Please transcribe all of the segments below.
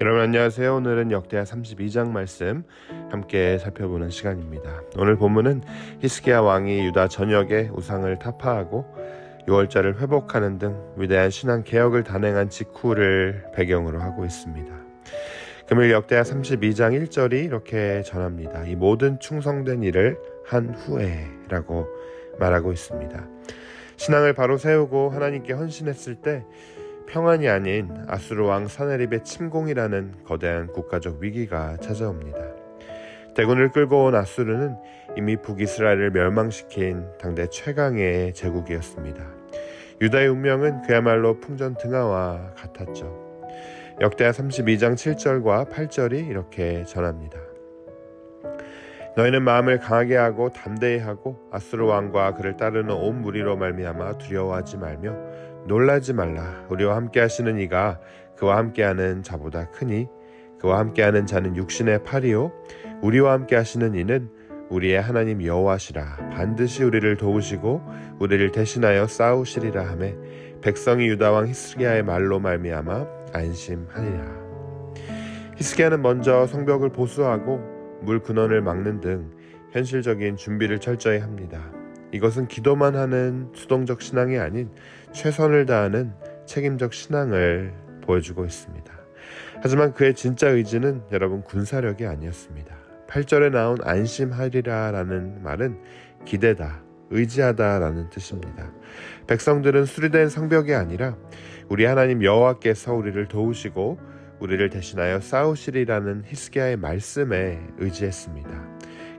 여러분 안녕하세요. 오늘은 역대하 32장 말씀 함께 살펴보는 시간입니다. 오늘 본문은 히스기야 왕이 유다 전역의 우상을 타파하고 유월절을 회복하는 등 위대한 신앙 개혁을 단행한 직후를 배경으로 하고 있습니다. 금일 역대하 32장 1절이 이렇게 전합니다. 이 모든 충성된 일을 한 후에라고 말하고 있습니다. 신앙을 바로 세우고 하나님께 헌신했을 때 평안이 아닌 아수르 왕 사네립의 침공이라는 거대한 국가적 위기가 찾아옵니다. 대군을 끌고 온 아수르는 이미 북이스라엘을 멸망시킨 당대 최강의 제국이었습니다. 유다의 운명은 그야말로 풍전등화와 같았죠. 역대하 32장 7절과 8절이 이렇게 전합니다. 너희는 마음을 강하게 하고 담대히 하고 아수르 왕과 그를 따르는 온 무리로 말미암아 두려워하지 말며 놀라지 말라. 우리와 함께 하시는 이가 그와 함께하는 자보다 크니 그와 함께하는 자는 육신의 팔이요 우리와 함께 하시는 이는 우리의 하나님 여호와시라. 반드시 우리를 도우시고 우리를 대신하여 싸우시리라 하매 백성이 유다 왕 히스기야의 말로 말미암아 안심하리라. 히스기야는 먼저 성벽을 보수하고 물 근원을 막는 등 현실적인 준비를 철저히 합니다. 이것은 기도만 하는 수동적 신앙이 아닌 최선을 다하는 책임적 신앙을 보여주고 있습니다. 하지만 그의 진짜 의지는 여러분 군사력이 아니었습니다. 8절에 나온 안심하리라 라는 말은 기대다, 의지하다 라는 뜻입니다. 백성들은 수리된 성벽이 아니라 우리 하나님 여호와께서 우리를 도우시고 우리를 대신하여 싸우시리라는 히스기야의 말씀에 의지했습니다.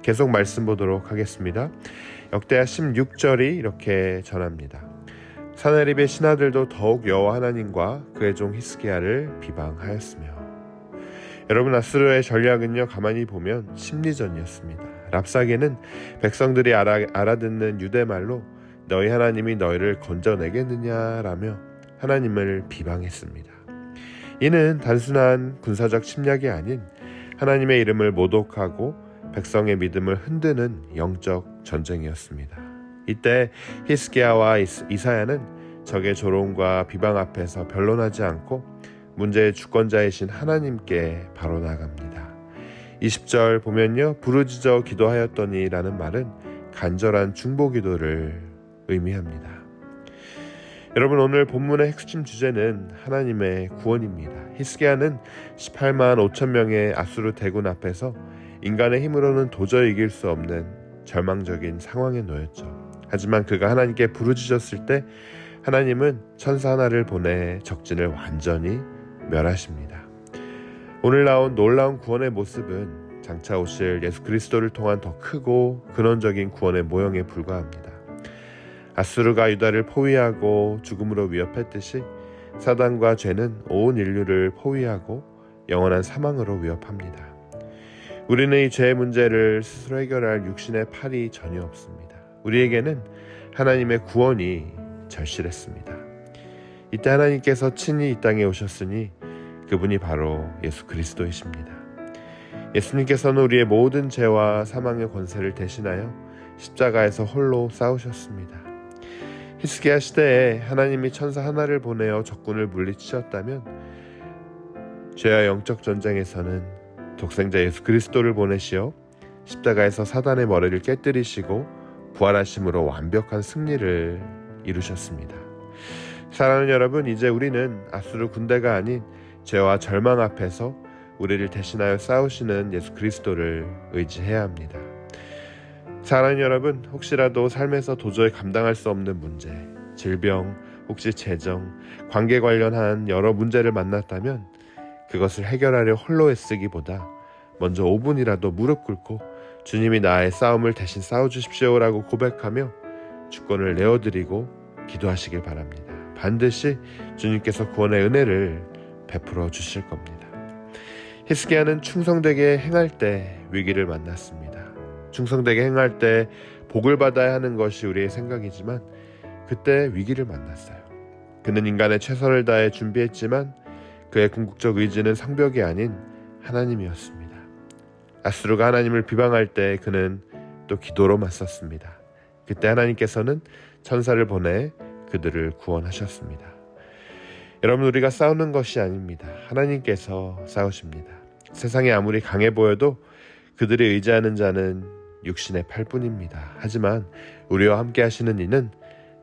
계속 말씀 보도록 하겠습니다. 역대하 16절이 이렇게 전합니다. 사나립의 신하들도 더욱 여호와 하나님과 그의 종 히스기야를 비방하였으며 여러분 아스르의 전략은요 가만히 보면 심리전이었습니다. 랍사게는 백성들이 알아, 알아듣는 유대말로 너희 하나님이 너희를 건져내겠느냐라며 하나님을 비방했습니다. 이는 단순한 군사적 침략이 아닌 하나님의 이름을 모독하고 백성의 믿음을 흔드는 영적 전쟁이었습니다. 이때 히스기야와 이사야는 적의 조롱과 비방 앞에서 변론하지 않고 문제의 주권자이신 하나님께 바로 나갑니다. 20절 보면요. 부르짖어 기도하였더니라는 말은 간절한 중보 기도를 의미합니다. 여러분 오늘 본문의 핵심 주제는 하나님의 구원입니다. 히스기야는 18만 5천 명의 아수르 대군 앞에서 인간의 힘으로는 도저히 이길 수 없는 절망적인 상황에 놓였죠. 하지만 그가 하나님께 부르짖었을 때 하나님은 천사 하나를 보내 적진을 완전히 멸하십니다. 오늘 나온 놀라운 구원의 모습은 장차 오실 예수 그리스도를 통한 더 크고 근원적인 구원의 모형에 불과합니다. 아수르가 유다를 포위하고 죽음으로 위협했듯이 사단과 죄는 온 인류를 포위하고 영원한 사망으로 위협합니다. 우리는 이 죄의 문제를 스스로 해결할 육신의 팔이 전혀 없습니다. 우리에게는 하나님의 구원이 절실했습니다. 이때 하나님께서 친히 이 땅에 오셨으니 그분이 바로 예수 그리스도이십니다. 예수님께서는 우리의 모든 죄와 사망의 권세를 대신하여 십자가에서 홀로 싸우셨습니다. 히스기야 시대에 하나님이 천사 하나를 보내어 적군을 물리치셨다면 죄와 영적 전쟁에서는 독생자 예수 그리스도를 보내시어 십자가에서 사단의 머리를 깨뜨리시고 부활하심으로 완벽한 승리를 이루셨습니다. 사랑하는 여러분, 이제 우리는 아수르 군대가 아닌 죄와 절망 앞에서 우리를 대신하여 싸우시는 예수 그리스도를 의지해야 합니다. 사랑하는 여러분, 혹시라도 삶에서 도저히 감당할 수 없는 문제, 질병, 혹시 재정, 관계 관련한 여러 문제를 만났다면 그것을 해결하려 홀로 애쓰기보다 먼저 5분이라도 무릎 꿇고 주님이 나의 싸움을 대신 싸워주십시오라고 고백하며 주권을 내어드리고 기도하시길 바랍니다. 반드시 주님께서 구원의 은혜를 베풀어 주실 겁니다. 히스기야는 충성되게 행할 때 위기를 만났습니다. 충성되게 행할 때 복을 받아야 하는 것이 우리의 생각이지만 그때 위기를 만났어요. 그는 인간의 최선을 다해 준비했지만 그의 궁극적 의지는 성벽이 아닌 하나님이었습니다. 아수르가 하나님을 비방할 때 그는 또 기도로 맞섰습니다. 그때 하나님께서는 천사를 보내 그들을 구원하셨습니다. 여러분 우리가 싸우는 것이 아닙니다. 하나님께서 싸우십니다. 세상이 아무리 강해 보여도 그들이 의지하는 자는 육신의 팔뿐입니다. 하지만 우리와 함께 하시는 이는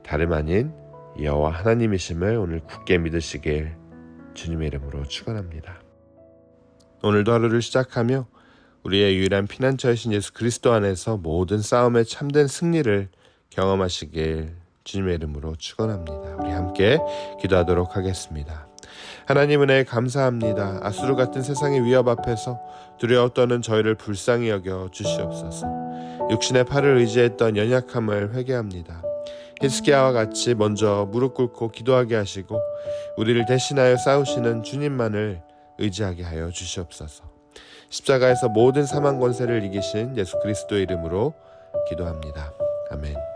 다름 아닌 여호와 하나님이심을 오늘 굳게 믿으시길 주님의 이름으로 축원합니다. 오늘도 하루를 시작하며 우리의 유일한 피난처이신 예수 그리스도 안에서 모든 싸움의 참된 승리를 경험하시길 주님의 이름으로 축원합니다. 우리 함께 기도하도록 하겠습니다. 하나님 은혜 감사합니다. 아수르 같은 세상의 위협 앞에서 두려워 떠는 저희를 불쌍히 여겨 주시옵소서. 육신의 팔을 의지했던 연약함을 회개합니다. 히스기야와 같이 먼저 무릎 꿇고 기도하게 하시고 우리를 대신하여 싸우시는 주님만을 의지하게 하여 주시옵소서. 십자가에서 모든 사망 권세를 이기신 예수 그리스도의 이름으로 기도합니다. 아멘.